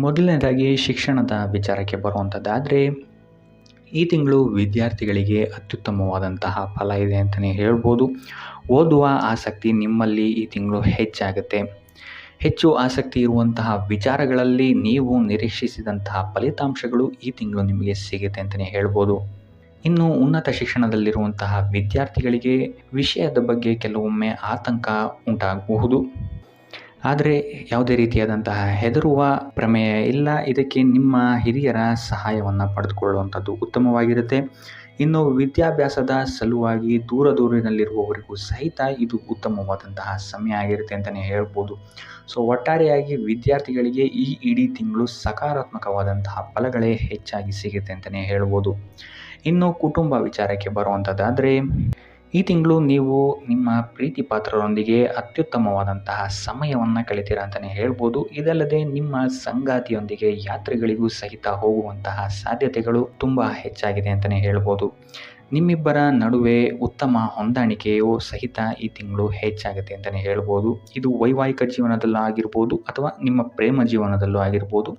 ಮೊದಲನೇದಾಗಿ ಶಿಕ್ಷಣದ ವಿಚಾರಕ್ಕೆ ಬರುವಂಥದ್ದಾದರೆ, ಈ ತಿಂಗಳು ವಿದ್ಯಾರ್ಥಿಗಳಿಗೆ ಅತ್ಯುತ್ತಮವಾದಂತಹ ಫಲ ಇದೆ ಅಂತಲೇ ಹೇಳ್ಬೋದು. ಓದುವ ಆಸಕ್ತಿ ನಿಮ್ಮಲ್ಲಿ ಈ ತಿಂಗಳು ಹೆಚ್ಚಾಗುತ್ತೆ. ಹೆಚ್ಚು ಆಸಕ್ತಿ ಇರುವಂತಹ ವಿಚಾರಗಳಲ್ಲಿ ನೀವು ನಿರೀಕ್ಷಿಸಿದಂತಹ ಫಲಿತಾಂಶಗಳು ಈ ತಿಂಗಳು ನಿಮಗೆ ಸಿಗುತ್ತೆ ಅಂತಲೇ ಹೇಳ್ಬೋದು. ಇನ್ನು ಉನ್ನತ ಶಿಕ್ಷಣದಲ್ಲಿರುವಂತಹ ವಿದ್ಯಾರ್ಥಿಗಳಿಗೆ ವಿಷಯದ ಬಗ್ಗೆ ಕೆಲವೊಮ್ಮೆ ಆತಂಕ ಉಂಟಾಗಬಹುದು. ಆದರೆ ಯಾವುದೇ ರೀತಿಯಾದಂತಹ ಹೆದರುವ ಪ್ರಮೇಯ ಇಲ್ಲ. ಇದಕ್ಕೆ ನಿಮ್ಮ ಹಿರಿಯರ ಸಹಾಯವನ್ನು ಪಡೆದುಕೊಳ್ಳುವಂಥದ್ದು ಉತ್ತಮವಾಗಿರುತ್ತೆ. ಇನ್ನು ವಿದ್ಯಾಭ್ಯಾಸದ ಸಲುವಾಗಿ ದೂರ ದೂರಿನಲ್ಲಿರುವವರಿಗೂ ಸಹಿತ ಇದು ಉತ್ತಮವಾದಂತಹ ಸಮಯ ಆಗಿರುತ್ತೆ ಅಂತಲೇ ಹೇಳ್ಬೋದು. ಸೊ ಒಟ್ಟಾರೆಯಾಗಿ ವಿದ್ಯಾರ್ಥಿಗಳಿಗೆ ಈ ಇಡೀ ತಿಂಗಳು ಸಕಾರಾತ್ಮಕವಾದಂತಹ ಫಲಗಳೇ ಹೆಚ್ಚಾಗಿ ಸಿಗುತ್ತೆ ಅಂತಲೇ ಹೇಳ್ಬೋದು. ಇನ್ನು ಕುಟುಂಬ ವಿಚಾರಕ್ಕೆ ಬರುವಂಥದ್ದಾದರೆ ಈ ತಿಂಗಳು ನೀವು ನಿಮ್ಮ ಪ್ರೀತಿ ಪಾತ್ರರೊಂದಿಗೆ ಅತ್ಯುತ್ತಮವಾದಂತಹ ಸಮಯವನ್ನು ಕಳಿತೀರಾ ಅಂತಲೇ ಹೇಳ್ಬೋದು. ಇದಲ್ಲದೆ ನಿಮ್ಮ ಸಂಗಾತಿಯೊಂದಿಗೆ ಯಾತ್ರೆಗಳಿಗೂ ಸಹಿತ ಹೋಗುವಂತಹ ಸಾಧ್ಯತೆಗಳು ತುಂಬ ಹೆಚ್ಚಾಗಿದೆ ಅಂತಲೇ ಹೇಳ್ಬೋದು. ನಿಮ್ಮಿಬ್ಬರ ನಡುವೆ ಉತ್ತಮ ಹೊಂದಾಣಿಕೆಯು ಸಹಿತ ಈ ತಿಂಗಳು ಹೆಚ್ಚಾಗುತ್ತೆ ಅಂತಲೇ ಹೇಳ್ಬೋದು. ಇದು ವೈವಾಹಿಕ ಜೀವನದಲ್ಲೂ ಆಗಿರ್ಬೋದು ಅಥವಾ ನಿಮ್ಮ ಪ್ರೇಮ ಜೀವನದಲ್ಲೂ ಆಗಿರ್ಬೋದು.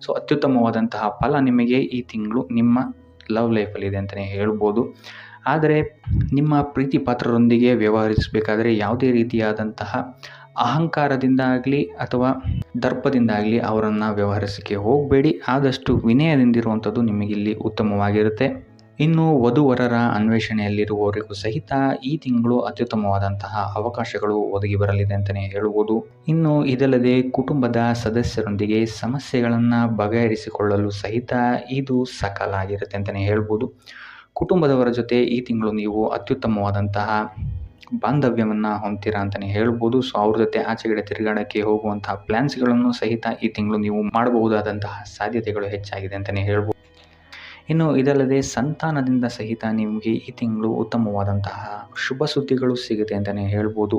ಸೊ ಅತ್ಯುತ್ತಮವಾದಂತಹ ಫಲ ನಿಮಗೆ ಈ ತಿಂಗಳು ನಿಮ್ಮ ಲವ್ ಲೈಫಲ್ಲಿದೆ ಅಂತಲೇ ಹೇಳ್ಬೋದು. ಆದರೆ ನಿಮ್ಮ ಪ್ರೀತಿ ಪಾತ್ರರೊಂದಿಗೆ ವ್ಯವಹರಿಸಬೇಕಾದ್ರೆ ಯಾವುದೇ ರೀತಿಯಾದಂತಹ ಅಹಂಕಾರದಿಂದ ಆಗಲಿ ಅಥವಾ ದರ್ಪದಿಂದ ಆಗಲಿ ಅವರನ್ನು ವ್ಯವಹರಿಸಕ್ಕೆ ಹೋಗಬೇಡಿ. ಆದಷ್ಟು ವಿನಯದಿಂದಿರುವಂಥದ್ದು ನಿಮಗಿಲ್ಲಿ ಉತ್ತಮವಾಗಿರುತ್ತೆ. ಇನ್ನು ವಧುವರರ ಅನ್ವೇಷಣೆಯಲ್ಲಿರುವವರಿಗೂ ಸಹಿತ ಈ ತಿಂಗಳು ಅತ್ಯುತ್ತಮವಾದಂತಹ ಅವಕಾಶಗಳು ಒದಗಿ ಬರಲಿದೆ ಅಂತಲೇ ಹೇಳುವುದು ಇನ್ನು ಇದಲ್ಲದೆ ಕುಟುಂಬದ ಸದಸ್ಯರೊಂದಿಗೆ ಸಮಸ್ಯೆಗಳನ್ನು ಬಗೆಹರಿಸಿಕೊಳ್ಳಲು ಸಹಿತ ಇದು ಸಕಾಲ ಆಗಿರುತ್ತೆ ಅಂತಲೇ ಹೇಳ್ಬೋದು. ಕುಟುಂಬದವರ ಜೊತೆ ಈ ತಿಂಗಳು ನೀವು ಅತ್ಯುತ್ತಮವಾದಂತಹ ಬಾಂಧವ್ಯವನ್ನು ಹೊಂದ್ತೀರಾ ಅಂತಲೇ ಹೇಳ್ಬೋದು. ಸೊ ಅವ್ರ ಜೊತೆ ಆಚೆಗಡೆ ತಿರುಗಾಡೋಕ್ಕೆ ಹೋಗುವಂತಹ ಪ್ಲ್ಯಾನ್ಸ್ಗಳನ್ನು ಸಹಿತ ಈ ತಿಂಗಳು ನೀವು ಮಾಡಬಹುದಾದಂತಹ ಸಾಧ್ಯತೆಗಳು ಹೆಚ್ಚಾಗಿದೆ ಅಂತಲೇ ಹೇಳ್ಬೋದು. ಇನ್ನು ಇದಲ್ಲದೆ ಸಂತಾನದಿಂದ ಸಹಿತ ನಿಮಗೆ ಈ ತಿಂಗಳು ಉತ್ತಮವಾದಂತಹ ಶುಭ ಸುದ್ದಿಗಳು ಸಿಗುತ್ತೆ ಅಂತಲೇ ಹೇಳ್ಬೋದು.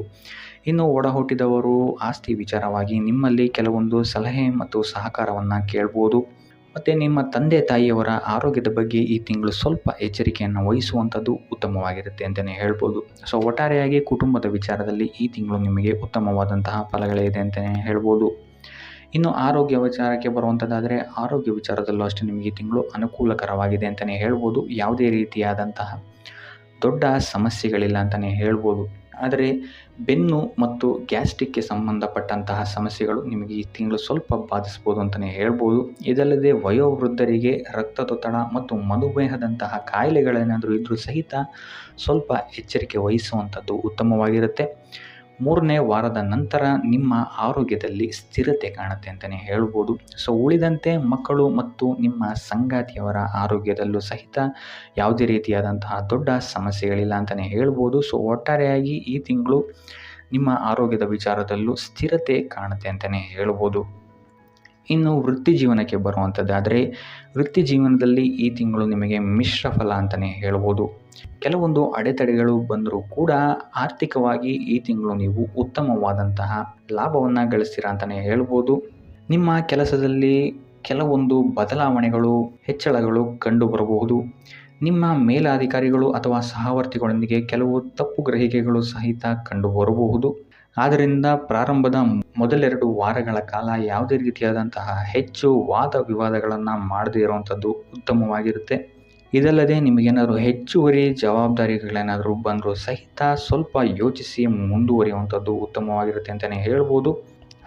ಇನ್ನು ಒಡಹುಟ್ಟಿದವರು ಆಸ್ತಿ ವಿಚಾರವಾಗಿ ನಿಮ್ಮಲ್ಲಿ ಕೆಲವೊಂದು ಸಲಹೆ ಮತ್ತು ಸಹಕಾರವನ್ನು ಕೇಳ್ಬೋದು. ಮತ್ತು ನಿಮ್ಮ ತಂದೆ ತಾಯಿಯವರ ಆರೋಗ್ಯದ ಬಗ್ಗೆ ಈ ತಿಂಗಳು ಸ್ವಲ್ಪ ಎಚ್ಚರಿಕೆಯನ್ನು ವಹಿಸುವಂಥದ್ದು ಉತ್ತಮವಾಗಿರುತ್ತೆ ಅಂತಲೇ ಹೇಳ್ಬೋದು. ಸೊ ಒಟ್ಟಾರೆಯಾಗಿ ಕುಟುಂಬದ ವಿಚಾರದಲ್ಲಿ ಈ ತಿಂಗಳು ನಿಮಗೆ ಉತ್ತಮವಾದಂತಹ ಫಲಗಳಿದೆ ಅಂತಲೇ ಹೇಳ್ಬೋದು. ಇನ್ನು ಆರೋಗ್ಯ ವಿಚಾರಕ್ಕೆ ಬರುವಂಥದ್ದಾದರೆ ಆರೋಗ್ಯ ವಿಚಾರದಲ್ಲೂ ಅಷ್ಟೇ ನಿಮಗೆ ತಿಂಗಳು ಅನುಕೂಲಕರವಾಗಿದೆ ಅಂತಲೇ ಹೇಳ್ಬೋದು. ಯಾವುದೇ ರೀತಿಯಾದಂತಹ ದೊಡ್ಡ ಸಮಸ್ಯೆಗಳಿಲ್ಲ ಅಂತಲೇ ಹೇಳ್ಬೋದು. ಆದರೆ ಬೆನ್ನು ಮತ್ತು ಗ್ಯಾಸ್ಟ್ರಿಕ್ಗೆ ಸಂಬಂಧಪಟ್ಟಂತಹ ಸಮಸ್ಯೆಗಳು ನಿಮಗೆ ಈ ತಿಂಗಳು ಸ್ವಲ್ಪ ಬಾಧಿಸ್ಬೋದು ಅಂತಲೇ ಹೇಳ್ಬೋದು. ಇದಲ್ಲದೆ ವಯೋವೃದ್ಧರಿಗೆ ರಕ್ತದೊತ್ತಡ ಮತ್ತು ಮಧುಮೇಹದಂತಹ ಕಾಯಿಲೆಗಳೇನಾದರೂ ಇದ್ದರೂ ಸಹಿತ ಸ್ವಲ್ಪ ಎಚ್ಚರಿಕೆ ವಹಿಸುವಂಥದ್ದು ಉತ್ತಮವಾಗಿರುತ್ತೆ. ಮೂರನೇ ವಾರದ ನಂತರ ನಿಮ್ಮ ಆರೋಗ್ಯದಲ್ಲಿ ಸ್ಥಿರತೆ ಕಾಣುತ್ತೆ ಅಂತಲೇ ಹೇಳ್ಬೋದು. ಸೊ ಉಳಿದಂತೆ ಮಕ್ಕಳು ಮತ್ತು ನಿಮ್ಮ ಸಂಗಾತಿಯವರ ಆರೋಗ್ಯದಲ್ಲೂ ಸಹಿತ ಯಾವುದೇ ರೀತಿಯಾದಂತಹ ದೊಡ್ಡ ಸಮಸ್ಯೆಗಳಿಲ್ಲ ಅಂತಲೇ ಹೇಳ್ಬೋದು. ಸೊ ಒಟ್ಟಾರೆಯಾಗಿ ಈ ತಿಂಗಳು ನಿಮ್ಮ ಆರೋಗ್ಯದ ವಿಚಾರದಲ್ಲೂ ಸ್ಥಿರತೆ ಕಾಣುತ್ತೆ ಅಂತಲೇ ಹೇಳ್ಬೋದು. ಇನ್ನು ವೃತ್ತಿ ಜೀವನಕ್ಕೆ ಬರುವಂಥದ್ದಾದರೆ ವೃತ್ತಿ ಜೀವನದಲ್ಲಿ ಈ ತಿಂಗಳು ನಿಮಗೆ ಮಿಶ್ರ ಫಲ ಅಂತಲೇ ಹೇಳ್ಬೋದು. ಕೆಲವೊಂದು ಅಡೆತಡೆಗಳು ಬಂದರೂ ಕೂಡ ಆರ್ಥಿಕವಾಗಿ ಈ ತಿಂಗಳು ನೀವು ಉತ್ತಮವಾದಂತಹ ಲಾಭವನ್ನು ಗಳಿಸ್ತೀರ ಅಂತಲೇ ಹೇಳ್ಬೋದು. ನಿಮ್ಮ ಕೆಲಸದಲ್ಲಿ ಕೆಲವೊಂದು ಬದಲಾವಣೆಗಳು, ಹೆಚ್ಚಳಗಳು ಕಂಡುಬರಬಹುದು ನಿಮ್ಮ ಮೇಲಾಧಿಕಾರಿಗಳು ಅಥವಾ ಸಹವರ್ತಿಗಳೊಂದಿಗೆ ಕೆಲವು ತಪ್ಪು ಗ್ರಹಿಕೆಗಳು ಸಹಿತ ಕಂಡುಬರಬಹುದು ಆದ್ದರಿಂದ ಪ್ರಾರಂಭದ ಮೊದಲೆರಡು ವಾರಗಳ ಕಾಲ ಯಾವುದೇ ರೀತಿಯಾದಂತಹ ಹೆಚ್ಚು ವಾದ ವಿವಾದಗಳನ್ನು ಮಾಡದೇ ಇರುವಂಥದ್ದು ಉತ್ತಮವಾಗಿರುತ್ತೆ. ಇದಲ್ಲದೆ ನಿಮಗೇನಾದರೂ ಹೆಚ್ಚುವರಿ ಜವಾಬ್ದಾರಿಗಳೇನಾದರೂ ಬಂದರೂ ಸಹಿತ ಸ್ವಲ್ಪ ಯೋಚಿಸಿ ಮುಂದುವರಿಯುವಂಥದ್ದು ಉತ್ತಮವಾಗಿರುತ್ತೆ ಅಂತಲೇ ಹೇಳ್ಬೋದು.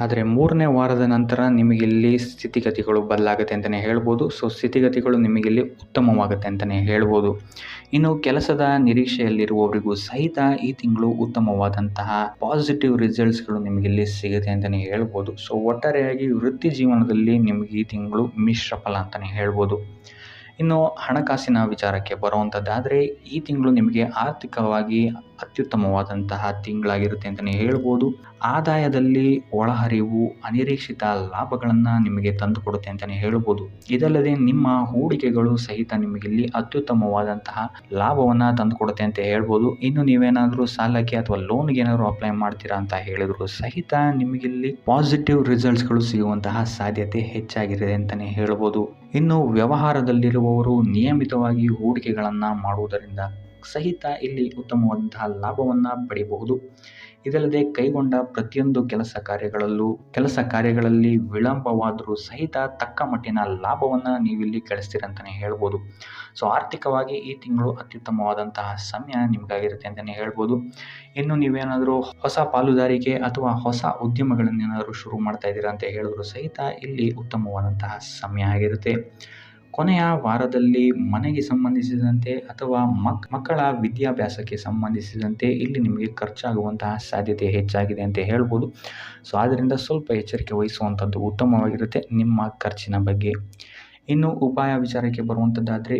ಆದರೆ ಮೂರನೇ ವಾರದ ನಂತರ ನಿಮಗಿಲ್ಲಿ ಸ್ಥಿತಿಗತಿಗಳು ಬದಲಾಗುತ್ತೆ ಅಂತಲೇ ಹೇಳ್ಬೋದು. ಸೊ ಸ್ಥಿತಿಗತಿಗಳು ನಿಮಗಿಲ್ಲಿ ಉತ್ತಮವಾಗುತ್ತೆ ಅಂತಲೇ ಹೇಳ್ಬೋದು. ಇನ್ನು ಕೆಲಸದ ನಿರೀಕ್ಷೆಯಲ್ಲಿರುವವರಿಗೂ ಸಹಿತ ಈ ತಿಂಗಳು ಉತ್ತಮವಾದಂತಹ ಪಾಸಿಟಿವ್ ರಿಸಲ್ಟ್ಸ್ಗಳು ನಿಮಗಿಲ್ಲಿ ಸಿಗುತ್ತೆ ಅಂತಲೇ ಹೇಳ್ಬೋದು. ಸೊ ಒಟ್ಟಾರೆಯಾಗಿ ವೃತ್ತಿ ಜೀವನದಲ್ಲಿ ನಿಮಗೆ ಈ ತಿಂಗಳು ಮಿಶ್ರ ಫಲ ಅಂತಲೇ ಹೇಳ್ಬೋದು. ಇನ್ನು ಹಣಕಾಸಿನ ವಿಚಾರಕ್ಕೆ ಬರುವಂಥದ್ದಾದರೆ ಈ ತಿಂಗಳು ನಿಮಗೆ ಆರ್ಥಿಕವಾಗಿ ಅತ್ಯುತ್ತಮವಾದಂತಹ ತಿಂಗಳಾಗಿರುತ್ತೆ ಅಂತಲೇ ಹೇಳ್ಬೋದು. ಆದಾಯದಲ್ಲಿ ಒಳಹರಿವು ಅನಿರೀಕ್ಷಿತ ಲಾಭಗಳನ್ನು ನಿಮಗೆ ತಂದುಕೊಡುತ್ತೆ ಅಂತಲೇ ಹೇಳ್ಬೋದು. ಇದಲ್ಲದೆ ನಿಮ್ಮ ಹೂಡಿಕೆಗಳು ಸಹಿತ ನಿಮಗಿಲ್ಲಿ ಅತ್ಯುತ್ತಮವಾದಂತಹ ಲಾಭವನ್ನು ತಂದುಕೊಡುತ್ತೆ ಅಂತ ಹೇಳ್ಬೋದು. ಇನ್ನು ನೀವೇನಾದರೂ ಸಾಲಕ್ಕೆ ಅಥವಾ ಲೋನ್ಗೆ ಏನಾದರೂ ಅಪ್ಲೈ ಮಾಡ್ತೀರಾ ಅಂತ ಹೇಳಿದ್ರು ಸಹಿತ ನಿಮಗಿಲ್ಲಿ ಪಾಸಿಟಿವ್ ರಿಸಲ್ಟ್ಸ್ಗಳು ಸಿಗುವಂತಹ ಸಾಧ್ಯತೆ ಹೆಚ್ಚಾಗಿದೆ ಅಂತಲೇ ಹೇಳ್ಬೋದು. ಇನ್ನು ವ್ಯವಹಾರದಲ್ಲಿರುವವರು ನಿಯಮಿತವಾಗಿ ಹೂಡಿಕೆಗಳನ್ನು ಮಾಡುವುದರಿಂದ ಸಹಿತ ಇಲ್ಲಿ ಉತ್ತಮವಾದಂತಹ ಲಾಭವನ್ನು ಪಡೆಯಬಹುದು ಇದಲ್ಲದೆ ಕೈಗೊಂಡ ಪ್ರತಿಯೊಂದು ಕೆಲಸ ಕಾರ್ಯಗಳಲ್ಲೂ, ಕೆಲಸ ಕಾರ್ಯಗಳಲ್ಲಿ ವಿಳಂಬವಾದರೂ ಸಹಿತ ತಕ್ಕ ಮಟ್ಟಿನ ಲಾಭವನ್ನು ನೀವಿಲ್ಲಿ ಗಳಿಸ್ತೀರ ಅಂತಲೇ ಹೇಳ್ಬೋದು. ಸೊ ಆರ್ಥಿಕವಾಗಿ ಈ ತಿಂಗಳು ಅತ್ಯುತ್ತಮವಾದಂತಹ ಸಮಯ ನಿಮಗಾಗಿರುತ್ತೆ ಅಂತಲೇ ಹೇಳ್ಬೋದು. ಇನ್ನು ನೀವೇನಾದರೂ ಹೊಸ ಪಾಲುದಾರಿಕೆ ಅಥವಾ ಹೊಸ ಉದ್ಯಮಗಳನ್ನೇನಾದರೂ ಶುರು ಮಾಡ್ತಾ ಇದ್ದೀರಾ ಅಂತ ಹೇಳಿದ್ರು ಸಹಿತ ಇಲ್ಲಿ ಉತ್ತಮವಾದಂತಹ ಸಮಯ ಆಗಿರುತ್ತೆ. ಕೊನೆಯ ವಾರದಲ್ಲಿ ಮನೆಗೆ ಸಂಬಂಧಿಸಿದಂತೆ ಅಥವಾ ಮಕ್, ಮಕ್ಕಳ ವಿದ್ಯಾಭ್ಯಾಸಕ್ಕೆ ಸಂಬಂಧಿಸಿದಂತೆ ಇಲ್ಲಿ ನಿಮಗೆ ಖರ್ಚಾಗುವಂತಹ ಸಾಧ್ಯತೆ ಹೆಚ್ಚಾಗಿದೆ ಅಂತ ಹೇಳ್ಬೋದು. ಸೊ ಆದ್ದರಿಂದ ಸ್ವಲ್ಪ ಎಚ್ಚರಿಕೆ ವಹಿಸುವಂಥದ್ದು ಉತ್ತಮವಾಗಿರುತ್ತೆ ನಿಮ್ಮ ಖರ್ಚಿನ ಬಗ್ಗೆ. ಇನ್ನು ಉಪಾಯ ವಿಚಾರಕ್ಕೆ ಬರುವಂಥದ್ದಾದರೆ,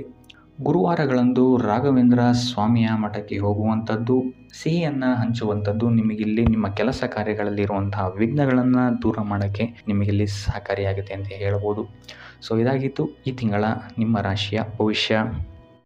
ಗುರುವಾರಗಳಂದು ರಾಘವೇಂದ್ರ ಸ್ವಾಮಿಯ ಮಠಕ್ಕೆ ಹೋಗುವಂಥದ್ದು, ಸಿಹಿಯನ್ನು ಹಂಚುವಂಥದ್ದು, ನಿಮಗಿಲ್ಲಿ ನಿಮ್ಮ ಕೆಲಸ ಕಾರ್ಯಗಳಲ್ಲಿರುವಂತಹ ವಿಘ್ನಗಳನ್ನು ದೂರ ಮಾಡೋಕ್ಕೆ ನಿಮಗಿಲ್ಲಿ ಸಹಕಾರಿಯಾಗುತ್ತೆ ಅಂತ ಹೇಳ್ಬೋದು. ಸೊ ಇದಾಗಿತ್ತು ಈ ತಿಂಗಳ ನಿಮ್ಮ ರಾಶಿಯ ಭವಿಷ್ಯ.